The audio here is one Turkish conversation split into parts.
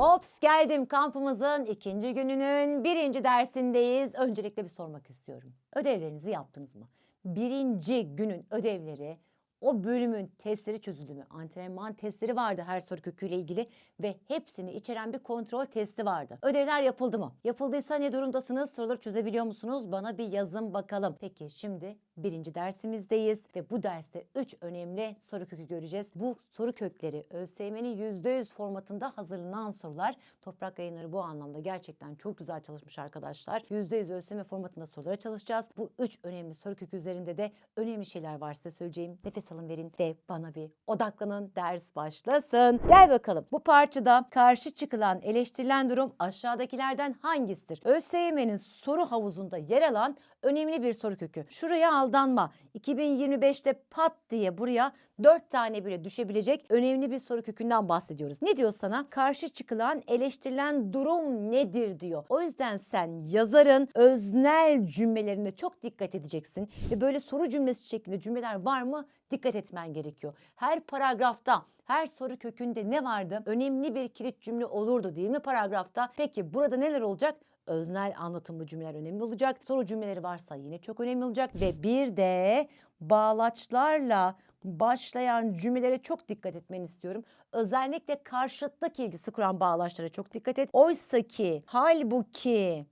Ops geldim kampımızın ikinci gününün birinci dersindeyiz. Öncelikle bir sormak istiyorum. Ödevlerinizi yaptınız mı? Birinci günün ödevleri o bölümün testleri çözüldü mü? Antrenman testleri vardı her soru köküyle ilgili ve hepsini içeren bir kontrol testi vardı. Ödevler yapıldı mı? Yapıldıysa ne durumdasınız? Soruları çözebiliyor musunuz? Bana bir yazın bakalım. Peki şimdi birinci dersimizdeyiz ve bu derste 3 önemli soru kökü göreceğiz. Bu soru kökleri ÖSYM'nin %100 formatında hazırlanan sorular. Toprak yayınları bu anlamda gerçekten çok güzel çalışmış arkadaşlar. %100 ÖSYM formatında sorulara çalışacağız. Bu 3 önemli soru kökü üzerinde de önemli şeyler var size söyleyeceğim. Nefes alın verin ve bana bir odaklanın. Ders başlasın. Gel bakalım. Bu parçada karşı çıkılan, eleştirilen durum aşağıdakilerden hangisidir? ÖSYM'nin soru havuzunda yer alan önemli bir soru kökü. Şuraya aldanma. 2025'te pat diye buraya 4 tane bile düşebilecek önemli bir soru kökünden bahsediyoruz. Ne diyor sana? Karşı çıkılan, eleştirilen durum nedir diyor. O yüzden sen yazarın öznel cümlelerine çok dikkat edeceksin. Ve böyle soru cümlesi şeklinde cümleler var mı? Dikkat etmen gerekiyor. Her paragrafta her soru kökünde ne vardı? Önemli bir kilit cümle olurdu değil mi paragrafta? Peki burada neler olacak? Öznel anlatımlı cümleler önemli olacak. Soru cümleleri varsa yine çok önemli olacak. Ve bir de bağlaçlarla başlayan cümlelere çok dikkat etmeni istiyorum. Özellikle karşıtlık ilgisi kuran bağlaçlara çok dikkat et. Oysa ki, halbuki,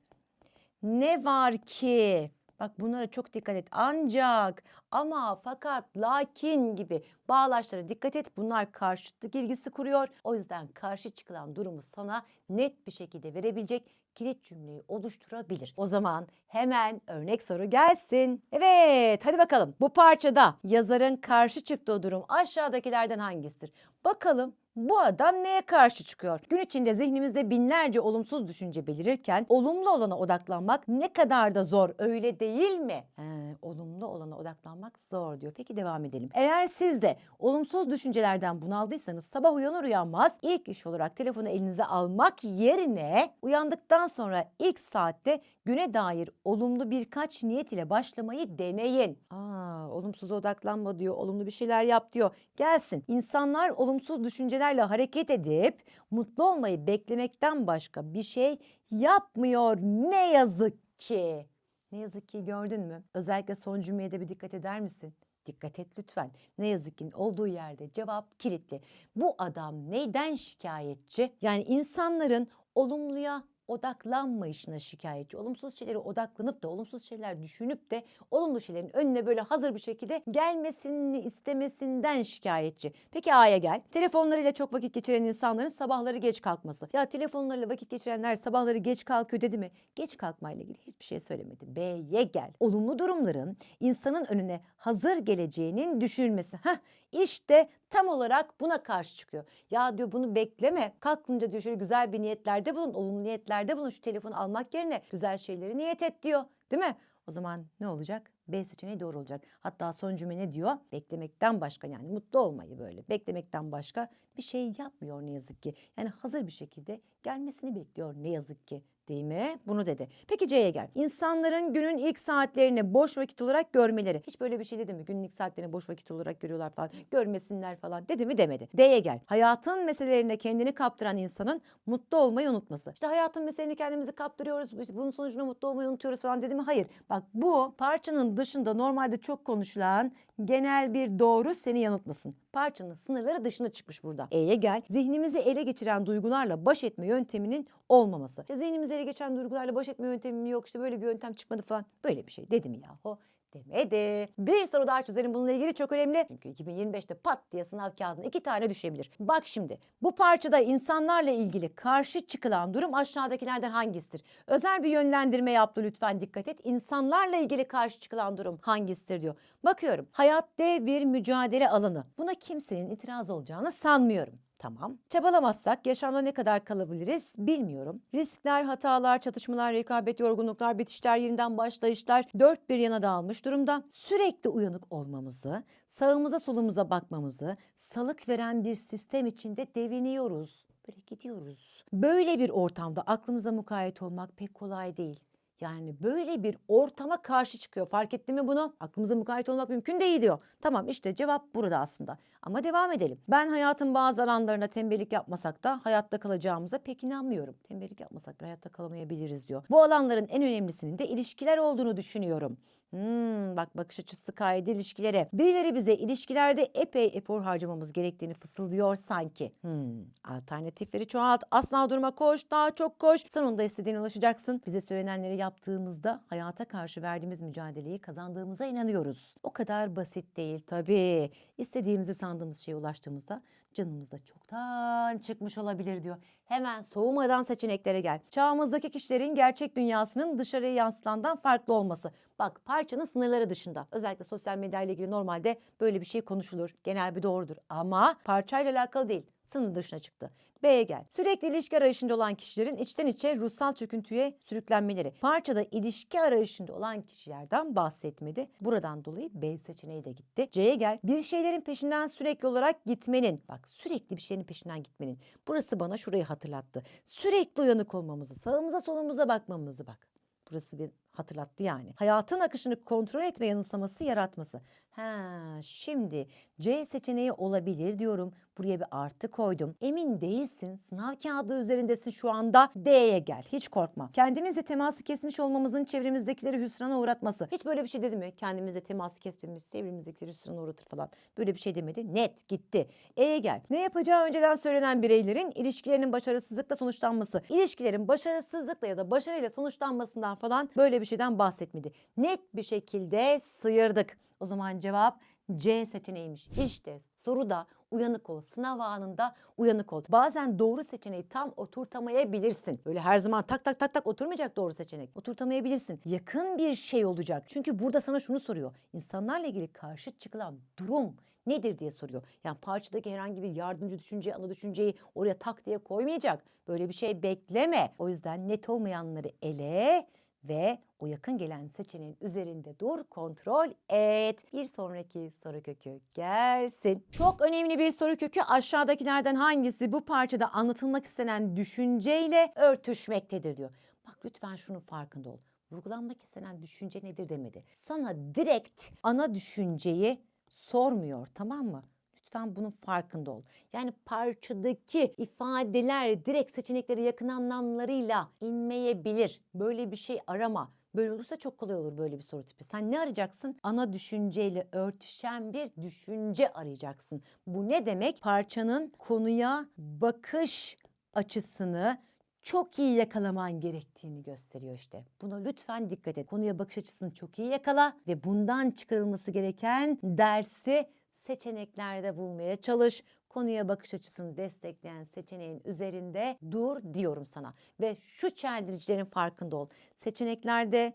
ne var ki, Bak bunlara çok dikkat et. Ancak, ama, fakat, lakin gibi bağlaçlara dikkat et. Bunlar karşıtlık ilgisi kuruyor. O yüzden karşı çıkılan durumu sana net bir şekilde verebilecek kilit cümleyi oluşturabilir. O zaman hemen örnek soru gelsin. Evet hadi bakalım. Bu parçada yazarın karşı çıktığı durum aşağıdakilerden hangisidir? Bakalım bu adam neye karşı çıkıyor? Gün içinde zihnimizde binlerce olumsuz düşünce belirirken olumlu olana odaklanmak ne kadar da zor öyle değil mi? He, olumlu olana odaklanmak zor diyor. Peki devam edelim. Eğer siz de olumsuz düşüncelerden bunaldıysanız sabah uyanır uyanmaz ilk iş olarak telefonu elinize almak yerine uyandıktan sonra ilk saatte güne dair olumlu birkaç niyet ile başlamayı deneyin. Aa, olumsuza odaklanma diyor, olumlu bir şeyler yap diyor. Gelsin. İnsanlar olumsuz düşüncelerle hareket edip mutlu olmayı beklemekten başka bir şey yapmıyor ne yazık ki. Ne yazık ki gördün mü? Özellikle son cümleye de bir dikkat eder misin? Dikkat et lütfen. Ne yazık ki olduğu yerde cevap kilitli. Bu adam neyden şikayetçi? Yani insanların olumluya odaklanmayışına şikayetçi. Olumsuz şeylere odaklanıp da olumsuz şeyler düşünüp de olumlu şeylerin önüne böyle hazır bir şekilde gelmesini istemesinden şikayetçi. Peki A'ya gel. Telefonlarıyla çok vakit geçiren insanların sabahları geç kalkması. Ya telefonlarıyla vakit geçirenler sabahları geç kalkıyor dedi mi? Geç kalkmayla ilgili hiçbir şey söylemedi. B'ye gel. Olumlu durumların insanın önüne hazır geleceğinin düşünülmesi. Heh işte tam olarak buna karşı çıkıyor. Ya diyor bunu bekleme. Kalkınca diyor şöyle güzel bir niyetlerde bulun, olumlu niyetlerde bulun. Şu telefonu almak yerine güzel şeyleri niyet et diyor. Değil mi? O zaman ne olacak? B seçeneği doğru olacak. Hatta son cümle ne diyor? Beklemekten başka yani mutlu olmayı böyle beklemekten başka bir şey yapmıyor ne yazık ki. Yani hazır bir şekilde gelmesini bekliyor ne yazık ki değil? Bunu dedi. Peki C'ye gel. İnsanların günün ilk saatlerini boş vakit olarak görmeleri. Hiç böyle bir şey dedi mi? Günün ilk saatlerini boş vakit olarak görüyorlar falan. Görmesinler falan. Dedi mi? Demedi. D'ye gel. Hayatın meselelerine kendini kaptıran insanın mutlu olmayı unutması. İşte hayatın meselelerini kendimizi kaptırıyoruz. işte Bunun sonucunda mutlu olmayı unutuyoruz falan dedi mi? Hayır. Bak bu parçanın dışında normalde çok konuşulan genel bir doğru seni yanıltmasın. Parçanın sınırları dışına çıkmış burada. E'ye gel. Zihnimizi ele geçiren duygularla baş etme yönteminin olmaması. İşte zihnimizi ele geçen duygularla baş etme yöntemim yok. İşte böyle bir yöntem çıkmadı falan. Böyle bir şey dedi mi yahu? Demedi. Bir soru daha çözelim bununla ilgili çok önemli. Çünkü 2025'te pat diye sınav kağıdına iki tane düşebilir. Bak şimdi bu parçada insanlarla ilgili karşı çıkılan durum aşağıdakilerden hangisidir? Özel bir yönlendirme yaptı lütfen dikkat et. İnsanlarla ilgili karşı çıkılan durum hangisidir diyor. Bakıyorum hayat dev bir mücadele alanı. Buna kimsenin itiraz olacağını sanmıyorum. Tamam. Çabalamazsak yaşamda ne kadar kalabiliriz bilmiyorum. Riskler, hatalar, çatışmalar, rekabet, yorgunluklar, bitişler, yeniden başlayışlar dört bir yana dağılmış durumda. Sürekli uyanık olmamızı, sağımıza solumuza bakmamızı, salık veren bir sistem içinde deviniyoruz. Böyle gidiyoruz. Böyle bir ortamda aklımıza mukayyet olmak pek kolay değil. Yani böyle bir ortama karşı çıkıyor. Fark ettin mi bunu? Aklımıza mukayyet olmak mümkün değil diyor. Tamam işte cevap burada aslında. Ama devam edelim. Ben hayatın bazı alanlarına tembellik yapmasak da hayatta kalacağımıza pek inanmıyorum. Tembellik yapmasak da hayatta kalamayabiliriz diyor. Bu alanların en önemlisinin de ilişkiler olduğunu düşünüyorum. Hmm, bak bakış açısı kaydı ilişkilere. Birileri bize ilişkilerde epey efor harcamamız gerektiğini fısıldıyor sanki. Hmm, alternatifleri çoğalt. Asla durma koş, daha çok koş. Sonunda istediğine ulaşacaksın. Bize söylenenleri yaptığımızda hayata karşı verdiğimiz mücadeleyi kazandığımıza inanıyoruz. O kadar basit değil tabii. İstediğimizi sandığımız şeye ulaştığımızda canımız da çoktan çıkmış olabilir diyor. Hemen soğumadan seçeneklere gel. Çağımızdaki kişilerin gerçek dünyasının dışarıya yansıtandan farklı olması. Bak parçanın sınırları dışında. Özellikle sosyal medya ile ilgili normalde böyle bir şey konuşulur. Genel bir doğrudur. Ama parçayla alakalı değil. Sınır dışına çıktı. B'ye gel. Sürekli ilişki arayışında olan kişilerin içten içe ruhsal çöküntüye sürüklenmeleri. Parçada ilişki arayışında olan kişilerden bahsetmedi. Buradan dolayı B seçeneği de gitti. C'ye gel. Bir şeylerin peşinden sürekli olarak gitmenin. Bak sürekli bir şeylerin peşinden gitmenin. Burası bana şurayı hatırlattı. Sürekli uyanık olmamızı, sağımıza solumuza bakmamızı bak. Burası bir hatırlattı yani. Hayatın akışını kontrol etme yanılsaması yaratması. Ha, şimdi C seçeneği olabilir diyorum. Buraya bir artı koydum. Emin değilsin. Sınav kağıdı üzerindesin şu anda. D'ye gel. Hiç korkma. Kendimizle teması kesmiş olmamızın çevremizdekileri hüsrana uğratması. Hiç böyle bir şey dedi mi? Kendimizle teması kesmemiz çevremizdekileri hüsrana uğratır falan. Böyle bir şey demedi. Net gitti. E'ye gel. Ne yapacağı önceden söylenen bireylerin ilişkilerinin başarısızlıkla sonuçlanması. İlişkilerin başarısızlıkla ya da başarıyla sonuçlanmasından falan böyle bir şeyden bahsetmedi. Net bir şekilde sıyırdık. O zaman cevap C seçeneğiymiş. İşte soruda uyanık ol. Sınav anında uyanık ol. Bazen doğru seçeneği tam oturtamayabilirsin. Öyle her zaman tak tak tak tak oturmayacak doğru seçenek. Oturtamayabilirsin. Yakın bir şey olacak. Çünkü burada sana şunu soruyor. İnsanlarla ilgili karşı çıkılan durum nedir diye soruyor. Yani parçadaki herhangi bir yardımcı düşünceyi, ana düşünceyi oraya tak diye koymayacak. Böyle bir şey bekleme. O yüzden net olmayanları ele ve o yakın gelen seçeneğin üzerinde dur, kontrol et. Bir sonraki soru kökü gelsin. Çok önemli bir soru kökü aşağıdakilerden hangisi bu parçada anlatılmak istenen düşünceyle örtüşmektedir diyor. Bak lütfen şunun farkında ol. Vurgulanmak istenen düşünce nedir demedi. Sana direkt ana düşünceyi sormuyor tamam mı? Lütfen bunun farkında ol. Yani parçadaki ifadeler direkt seçeneklere yakın anlamlarıyla inmeyebilir. Böyle bir şey arama. Böyle olursa çok kolay olur böyle bir soru tipi. Sen ne arayacaksın? Ana düşünceyle örtüşen bir düşünce arayacaksın. Bu ne demek? Parçanın konuya bakış açısını çok iyi yakalaman gerektiğini gösteriyor işte. Buna lütfen dikkat et. Konuya bakış açısını çok iyi yakala ve bundan çıkarılması gereken dersi seçeneklerde bulmaya çalış. Konuya bakış açısını destekleyen seçeneğin üzerinde dur diyorum sana. Ve şu çeldiricilerin farkında ol. Seçeneklerde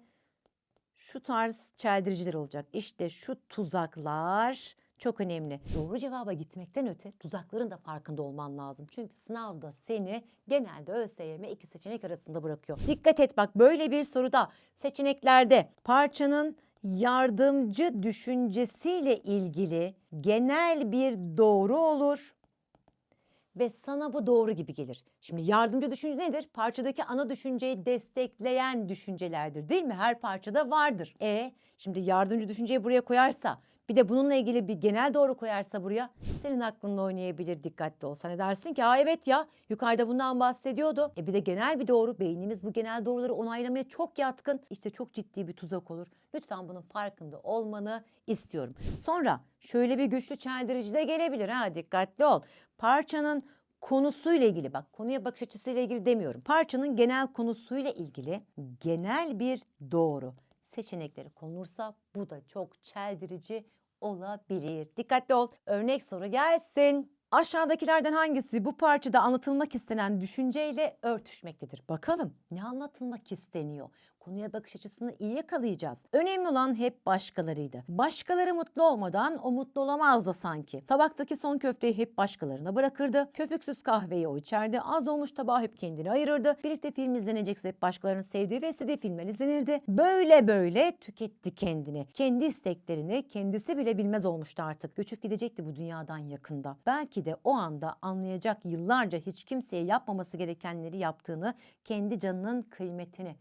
şu tarz çeldiriciler olacak. İşte şu tuzaklar çok önemli. Doğru cevaba gitmekten öte tuzakların da farkında olman lazım. Çünkü sınavda seni genelde ÖSYM iki seçenek arasında bırakıyor. Dikkat et bak böyle bir soruda seçeneklerde parçanın yardımcı düşüncesiyle ilgili genel bir doğru olur ve sana bu doğru gibi gelir. Şimdi yardımcı düşünce nedir? Parçadaki ana düşünceyi destekleyen düşüncelerdir değil mi? Her parçada vardır. E şimdi yardımcı düşünceyi buraya koyarsa bir de bununla ilgili bir genel doğru koyarsa buraya senin aklınla oynayabilir dikkatli olsan. Ne dersin ki? Aa evet ya yukarıda bundan bahsediyordu. E bir de genel bir doğru. Beynimiz bu genel doğruları onaylamaya çok yatkın. İşte çok ciddi bir tuzak olur. Lütfen bunun farkında olmanı istiyorum. Sonra şöyle bir güçlü çeldirici de gelebilir ha dikkatli ol. Parçanın konusuyla ilgili bak konuya bakış açısıyla ilgili demiyorum. Parçanın genel konusuyla ilgili genel bir doğru seçenekleri konulursa bu da çok çeldirici olabilir. Dikkatli ol. Örnek soru gelsin. Aşağıdakilerden hangisi bu parçada anlatılmak istenen düşünceyle örtüşmektedir? Bakalım ne anlatılmak isteniyor? Konuya bakış açısını iyi yakalayacağız. Önemli olan hep başkalarıydı. Başkaları mutlu olmadan o mutlu olamazdı sanki. Tabaktaki son köfteyi hep başkalarına bırakırdı. Köpüksüz kahveyi o içerdi. Az olmuş tabağı hep kendine ayırırdı. Birlikte film izlenecekse hep başkalarının sevdiği ve istediği filmler izlenirdi. Böyle böyle tüketti kendini. Kendi isteklerini kendisi bile bilmez olmuştu artık. Göçüp gidecekti bu dünyadan yakında. Belki de o anda anlayacak yıllarca hiç kimseye yapmaması gerekenleri yaptığını, kendi canının kıymetini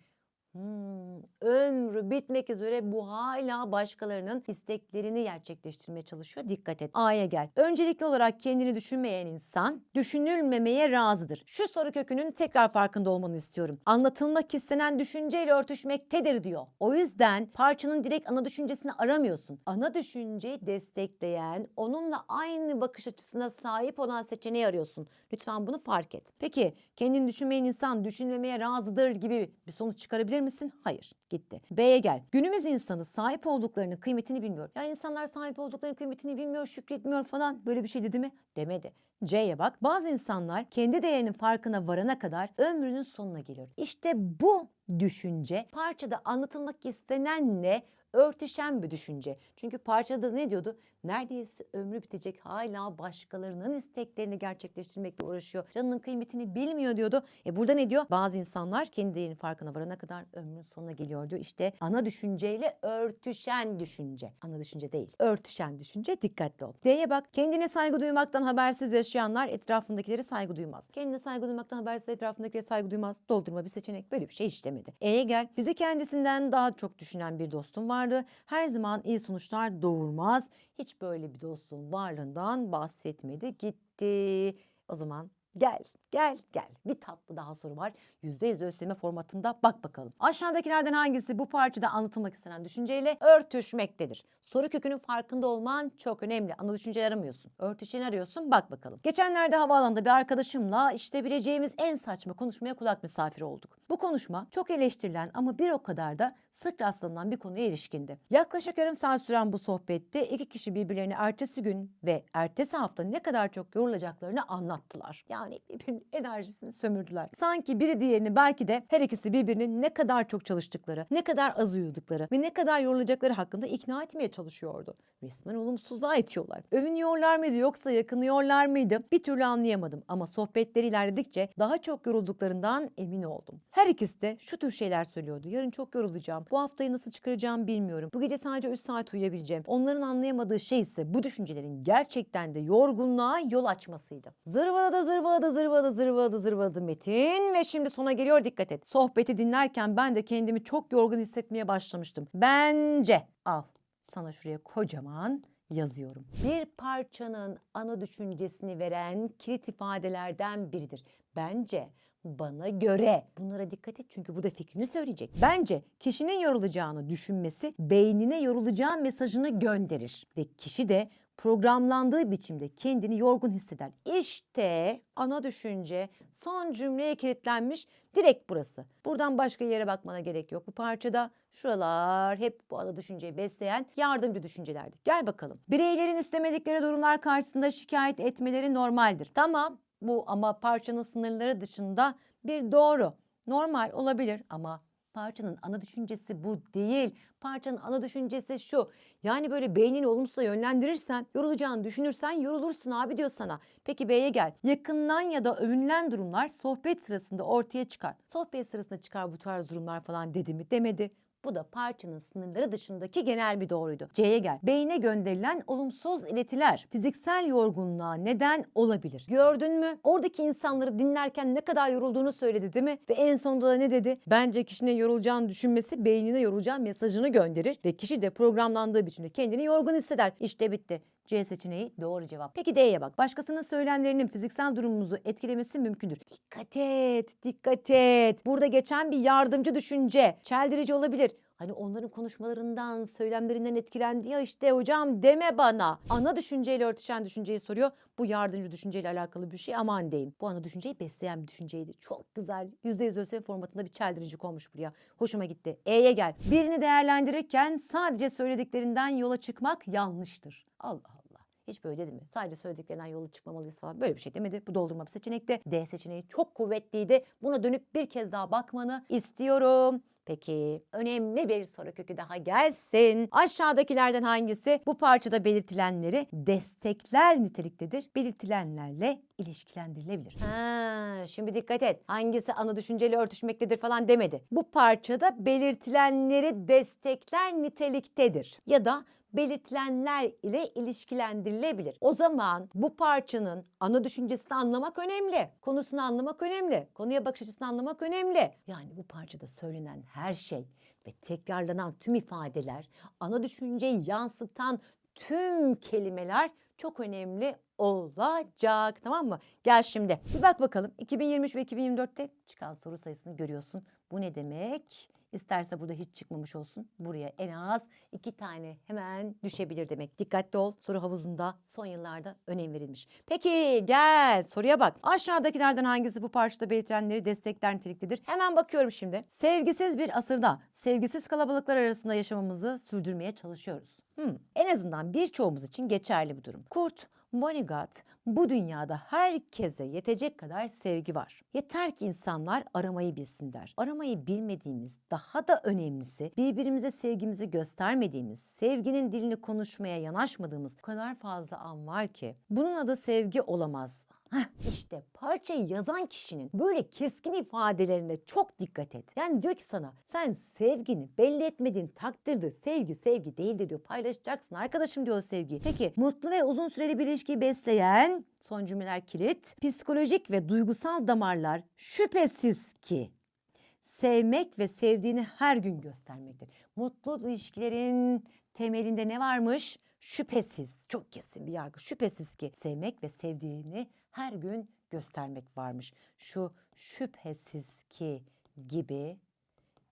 Hmm, ömrü bitmek üzere bu hala başkalarının isteklerini gerçekleştirmeye çalışıyor. Dikkat et. A'ya gel. Öncelikli olarak kendini düşünmeyen insan düşünülmemeye razıdır. Şu soru kökünün tekrar farkında olmanı istiyorum. Anlatılmak istenen düşünceyle örtüşmektedir diyor. O yüzden parçanın direkt ana düşüncesini aramıyorsun. Ana düşünceyi destekleyen, onunla aynı bakış açısına sahip olan seçeneği arıyorsun. Lütfen bunu fark et. Peki kendini düşünmeyen insan düşünmemeye razıdır gibi bir sonuç çıkarabilir misin? Hayır. Gitti. B'ye gel. Günümüz insanı sahip olduklarının kıymetini bilmiyor. Ya insanlar sahip olduklarının kıymetini bilmiyor, şükretmiyor falan. Böyle bir şey dedi mi? Demedi. C'ye bak. Bazı insanlar kendi değerinin farkına varana kadar ömrünün sonuna geliyor. İşte bu düşünce parçada anlatılmak istenenle örtüşen bir düşünce. Çünkü parçada ne diyordu? Neredeyse ömrü bitecek hala başkalarının isteklerini gerçekleştirmekle uğraşıyor. Canının kıymetini bilmiyor diyordu. E burada ne diyor? Bazı insanlar kendi değerinin farkına varana kadar ömrün sonuna geliyor diyor. İşte ana düşünceyle örtüşen düşünce. Ana düşünce değil. Örtüşen düşünce dikkatli ol. D'ye bak. Kendine saygı duymaktan habersiz yaşayanlar etrafındakileri saygı duymaz. Kendine saygı duymaktan habersiz etrafındakileri saygı duymaz. Doldurma bir seçenek. Böyle bir şey işlemedi. E'ye gel. Bizi kendisinden daha çok düşünen bir dostum vardı. Her zaman iyi sonuçlar doğurmaz. Hiç böyle bir dostun varlığından bahsetmedi. Gitti. O zaman gel, gel, gel. Bir tatlı daha soru var. %100 ÖSYM formatında bak bakalım. Aşağıdakilerden hangisi bu parçada anlatılmak istenen düşünceyle örtüşmektedir? Soru kökünün farkında olman çok önemli. Ana düşünceyi aramıyorsun. Örtüşeni arıyorsun. Bak bakalım. Geçenlerde havaalanında bir arkadaşımla işte bileceğimiz en saçma konuşmaya kulak misafiri olduk. Bu konuşma çok eleştirilen ama bir o kadar da sık rastlanılan bir konuya ilişkindi. Yaklaşık yarım saat süren bu sohbette iki kişi birbirlerini ertesi gün ve ertesi hafta ne kadar çok yorulacaklarını anlattılar. Yani birbirinin enerjisini sömürdüler. Sanki biri diğerini belki de her ikisi birbirini ne kadar çok çalıştıkları, ne kadar az uyudukları ve ne kadar yorulacakları hakkında ikna etmeye çalışıyordu. Resmen olumsuzluğa itiyorlar. Övünüyorlar mıydı yoksa yakınıyorlar mıydı? Bir türlü anlayamadım ama sohbetleri ilerledikçe daha çok yorulduklarından emin oldum. Her ikisi de şu tür şeyler söylüyordu. Yarın çok yorulacağım. Bu haftayı nasıl çıkaracağım bilmiyorum. Bu gece sadece 3 saat uyuyabileceğim. Onların anlayamadığı şey ise bu düşüncelerin gerçekten de yorgunluğa yol açmasıydı. Zırvaladı zırvaladı zırvaladı zırvaladı zırvaladı Metin ve şimdi sona geliyor dikkat et. Sohbeti dinlerken ben de kendimi çok yorgun hissetmeye başlamıştım. Bence al sana şuraya kocaman yazıyorum. Bir parçanın ana düşüncesini veren kilit ifadelerden biridir. Bence bana göre. Bunlara dikkat et çünkü burada fikrini söyleyecek. Bence kişinin yorulacağını düşünmesi beynine yorulacağı mesajını gönderir. Ve kişi de programlandığı biçimde kendini yorgun hisseder. İşte ana düşünce son cümleye kilitlenmiş direkt burası. Buradan başka yere bakmana gerek yok. Bu parçada şuralar hep bu ana düşünceyi besleyen yardımcı düşüncelerdi. Gel bakalım. Bireylerin istemedikleri durumlar karşısında şikayet etmeleri normaldir. Tamam bu ama parçanın sınırları dışında bir doğru. Normal olabilir ama parçanın ana düşüncesi bu değil. Parçanın ana düşüncesi şu. Yani böyle beynini olumsuza yönlendirirsen, yorulacağını düşünürsen yorulursun abi diyor sana. Peki B'ye gel. Yakından ya da övünülen durumlar sohbet sırasında ortaya çıkar. Sohbet sırasında çıkar bu tarz durumlar falan dedi mi? Demedi. Bu da parçanın sınırları dışındaki genel bir doğruydu. C'ye gel. Beyne gönderilen olumsuz iletiler fiziksel yorgunluğa neden olabilir. Gördün mü? Oradaki insanları dinlerken ne kadar yorulduğunu söyledi değil mi? Ve en sonunda da ne dedi? Bence kişinin yorulacağını düşünmesi beynine yorulacağı mesajını gönderir ve kişi de programlandığı biçimde kendini yorgun hisseder. İşte bitti. C seçeneği doğru cevap. Peki D'ye bak. Başkasının söylemlerinin fiziksel durumumuzu etkilemesi mümkündür. Dikkat et, dikkat et. Burada geçen bir yardımcı düşünce. Çeldirici olabilir. Hani onların konuşmalarından, söylemlerinden etkilendi ya işte hocam deme bana. Ana düşünceyle örtüşen düşünceyi soruyor. Bu yardımcı düşünceyle alakalı bir şey aman diyeyim. Bu ana düşünceyi besleyen bir düşünceydi. Çok güzel. %100 ÖSYM formatında bir çeldirici konmuş buraya. Hoşuma gitti. E'ye gel. Birini değerlendirirken sadece söylediklerinden yola çıkmak yanlıştır. Allah Allah. Hiç böyle dedi mi? Sadece söylediklerinden yola çıkmamalıyız falan. Böyle bir şey demedi. Bu doldurma bir seçenekte. D seçeneği çok kuvvetliydi. Buna dönüp bir kez daha bakmanı istiyorum. Peki önemli bir soru kökü daha gelsin. Aşağıdakilerden hangisi bu parçada belirtilenleri destekler niteliktedir? Belirtilenlerle ilişkilendirilebilir. Ha, şimdi dikkat et. Hangisi ana düşünceyle örtüşmektedir falan demedi. Bu parçada belirtilenleri destekler niteliktedir. Ya da belirtilenler ile ilişkilendirilebilir. O zaman bu parçanın ana düşüncesini anlamak önemli. Konusunu anlamak önemli. Konuya bakış açısını anlamak önemli. Yani bu parçada söylenen her şey ve tekrarlanan tüm ifadeler, ana düşünceyi yansıtan tüm kelimeler çok önemli olacak. Tamam mı? Gel şimdi. Bir bak bakalım. 2023 ve 2024'te çıkan soru sayısını görüyorsun. Bu ne demek? İsterse burada hiç çıkmamış olsun. Buraya en az iki tane hemen düşebilir demek. Dikkatli ol. Soru havuzunda son yıllarda önem verilmiş. Peki gel soruya bak. Aşağıdakilerden hangisi bu parçada belirtilenleri destekler niteliktedir? Hemen bakıyorum şimdi. Sevgisiz bir asırda sevgisiz kalabalıklar arasında yaşamamızı sürdürmeye çalışıyoruz. Hmm, En azından birçoğumuz için geçerli bu durum. Kurt Vonnegut, bu dünyada herkese yetecek kadar sevgi var. Yeter ki insanlar aramayı bilsinler. Aramayı bilmediğimiz, daha da önemlisi birbirimize sevgimizi göstermediğimiz, sevginin dilini konuşmaya yanaşmadığımız kadar fazla an var ki bunun adı sevgi olamaz. Heh, işte parçayı yazan kişinin böyle keskin ifadelerine çok dikkat et. Yani diyor ki sana sen sevgini belli etmediğin takdirde sevgi sevgi değildir diyor. Paylaşacaksın arkadaşım diyor o sevgiyi. Peki mutlu ve uzun süreli bir ilişkiyi besleyen son cümleler kilit. Psikolojik ve duygusal damarlar şüphesiz ki sevmek ve sevdiğini her gün göstermektir. Mutlu ilişkilerin temelinde ne varmış? Şüphesiz, çok kesin bir yargı. Şüphesiz ki sevmek ve sevdiğini her gün göstermek varmış. Şu şüphesiz ki gibi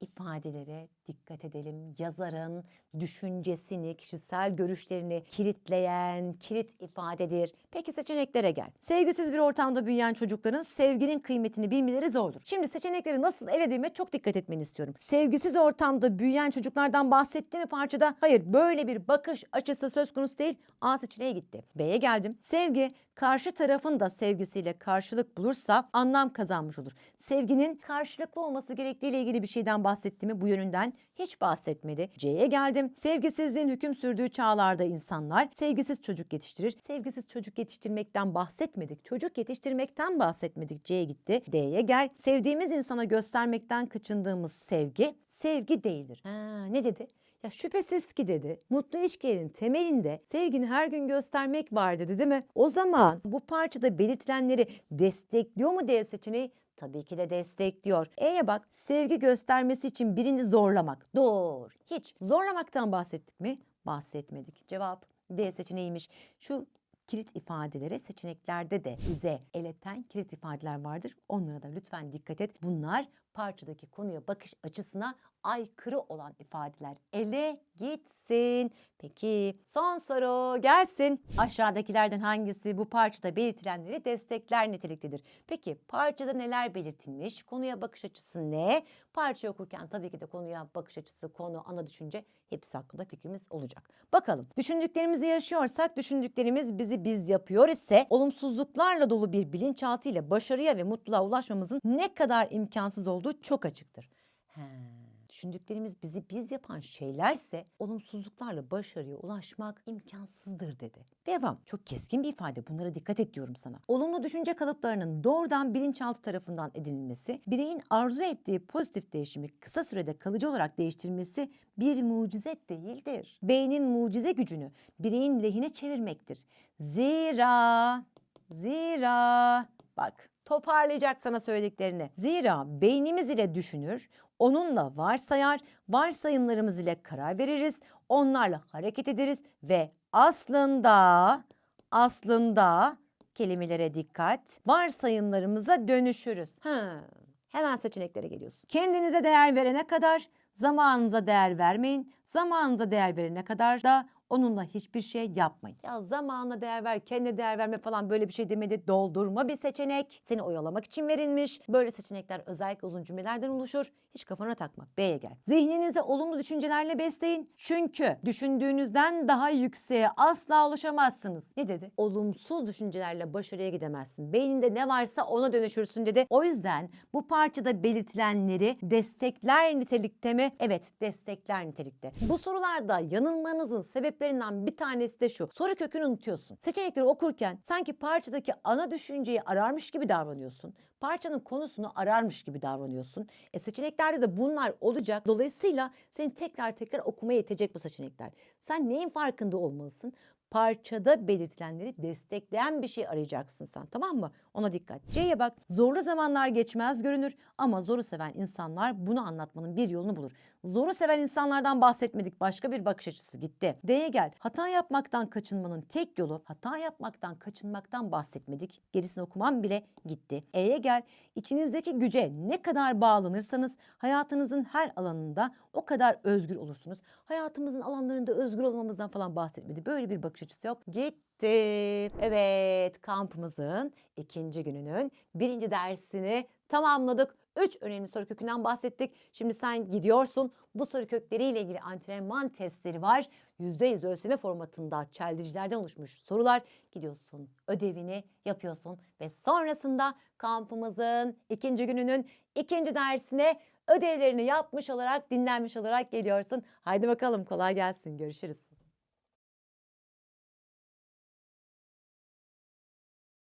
ifadelere dikkat edelim. Yazarın düşüncesini, kişisel görüşlerini kilitleyen kilit ifadedir. Peki seçeneklere gel. Sevgisiz bir ortamda büyüyen çocukların sevginin kıymetini bilmeleri zordur. Şimdi seçenekleri nasıl elediğime çok dikkat etmeni istiyorum. Sevgisiz ortamda büyüyen çocuklardan bahsetti mi parçada? Hayır, böyle bir bakış açısı söz konusu değil. A seçeneğe gitti. B'ye geldim. Sevgi karşı tarafın da sevgisiyle karşılık bulursa anlam kazanmış olur. Sevginin karşılıklı olması gerektiğiyle ilgili bir şeyden bahsetti mi bu yönünden hiç bahsetmedi. C'ye geldim. Sevgisizliğin hüküm sürdüğü çağlarda insanlar sevgisiz çocuk yetiştirir. Sevgisiz çocuk yetiştirmekten bahsetmedik. Çocuk yetiştirmekten bahsetmedik. C'ye gitti. D'ye gel. Sevdiğimiz insana göstermekten kaçındığımız sevgi sevgi değildir. Ha, ne dedi? Ya şüphesiz ki dedi. Mutlu ilişkilerin temelinde sevgini her gün göstermek var dedi değil mi? O zaman bu parçada belirtilenleri destekliyor mu D seçeneği? Tabii ki de destekliyor. E'ye bak sevgi göstermesi için birini zorlamak. Doğru. Hiç zorlamaktan bahsettik mi? Bahsetmedik. Cevap D seçeneğiymiş. Şu kilit ifadelere seçeneklerde de bize eleten kilit ifadeler vardır. Onlara da lütfen dikkat et. Bunlar parçadaki konuya bakış açısına aykırı olan ifadeler. Ele gitsin. Peki son soru gelsin. Aşağıdakilerden hangisi bu parçada belirtilenleri destekler niteliktedir? Peki parçada neler belirtilmiş? Konuya bakış açısı ne? Parça okurken tabii ki de konuya bakış açısı, konu, ana düşünce hepsi hakkında fikrimiz olacak. Bakalım düşündüklerimizi yaşıyorsak düşündüklerimiz bizi biz yapıyor ise olumsuzluklarla dolu bir bilinçaltı ile başarıya ve mutluluğa ulaşmamızın ne kadar imkansız olduğu çok açıktır. He. Düşündüklerimiz bizi biz yapan şeylerse olumsuzluklarla başarıya ulaşmak imkansızdır dedi. Devam. Çok keskin bir ifade. Bunlara dikkat et diyorum sana. Olumlu düşünce kalıplarının doğrudan bilinçaltı tarafından edinilmesi, bireyin arzu ettiği pozitif değişimi kısa sürede kalıcı olarak değiştirmesi bir mucize değildir. Beynin mucize gücünü bireyin lehine çevirmektir. Zira, zira, bak toparlayacak sana söylediklerini. Zira beynimiz ile düşünür, onunla varsayar, varsayımlarımız ile karar veririz, onlarla hareket ederiz ve aslında aslında kelimelere dikkat, varsayımlarımıza dönüşürüz. Ha, hemen seçeneklere geliyorsun. Kendinize değer verene kadar zamanınıza değer vermeyin. Zamanınıza değer verene kadar da onunla hiçbir şey yapmayın. Ya zamanına değer ver, kendine değer verme falan böyle bir şey demedi. Doldurma bir seçenek. Seni oyalamak için verilmiş. Böyle seçenekler özellikle uzun cümlelerden oluşur. Hiç kafana takma. B'ye gel. Zihninizi olumlu düşüncelerle besleyin. Çünkü düşündüğünüzden daha yükseğe asla ulaşamazsınız. Ne dedi? Olumsuz düşüncelerle başarıya gidemezsin. Beyninde ne varsa ona dönüşürsün dedi. O yüzden bu parçada belirtilenleri destekler nitelikte mi? Evet, destekler nitelikte. Bu sorularda yanılmanızın sebebi sebeplerinden bir tanesi de şu. Soru kökünü unutuyorsun. Seçenekleri okurken sanki parçadaki ana düşünceyi ararmış gibi davranıyorsun. Parçanın konusunu ararmış gibi davranıyorsun. E seçeneklerde de bunlar olacak. Dolayısıyla seni tekrar tekrar okumaya yetecek bu seçenekler. Sen neyin farkında olmalısın? Parçada belirtilenleri destekleyen bir şey arayacaksın sen tamam mı? Ona dikkat. C'ye bak. Zorlu zamanlar geçmez görünür ama zoru seven insanlar bunu anlatmanın bir yolunu bulur. Zoru seven insanlardan bahsetmedik. Başka bir bakış açısı gitti. D'ye gel. Hata yapmaktan kaçınmanın tek yolu hata yapmaktan kaçınmaktan bahsetmedik. Gerisini okumam bile gitti. E'ye gel. İçinizdeki güce ne kadar bağlanırsanız hayatınızın her alanında o kadar özgür olursunuz. Hayatımızın alanlarında özgür olmamızdan falan bahsetmedi. Böyle bir bakış yok. Gitti. Evet kampımızın ikinci gününün birinci dersini tamamladık. Üç önemli soru kökünden bahsettik. Şimdi sen gidiyorsun. Bu soru kökleriyle ilgili antrenman testleri var. %100 ÖSYM formatında çeldiricilerden oluşmuş sorular. Gidiyorsun ödevini yapıyorsun ve sonrasında kampımızın ikinci gününün ikinci dersine ödevlerini yapmış olarak dinlenmiş olarak geliyorsun. Haydi bakalım kolay gelsin görüşürüz.